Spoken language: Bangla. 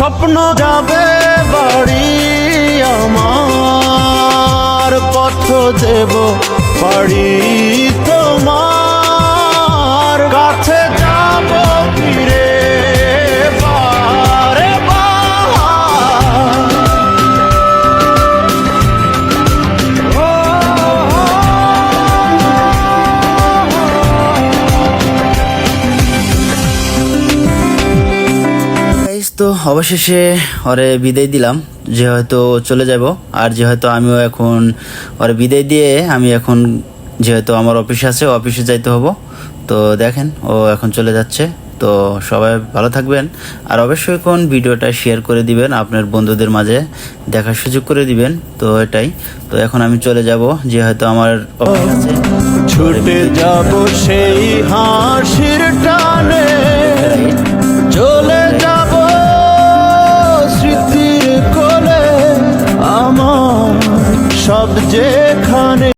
স্বপ্ন যাবে বাড়ি আমার পথ দেব বাড়ি। তো অবশেষে ওরে বিদায় দিলাম যে হয়তো চলে যাব, আর যে হয়তো আমিও এখন ওরে বিদায় দিয়ে আমি এখন যেহেতু আমার অফিস আছে, অফিসে যাইতে হব। তো দেখেন, ও এখন চলে যাচ্ছে। তো সবাই ভালো থাকবেন, আর অবশ্যই কোন ভিডিওটা শেয়ার করে দিবেন, আপনার বন্ধুদের মাঝে দেখার সুযোগ করে দিবেন। তো এটাই। তো এখন আমি চলে যাব যে হয়তো আমার অফিস আছে। ছুটে যাব সেই হাসির সব যেখানে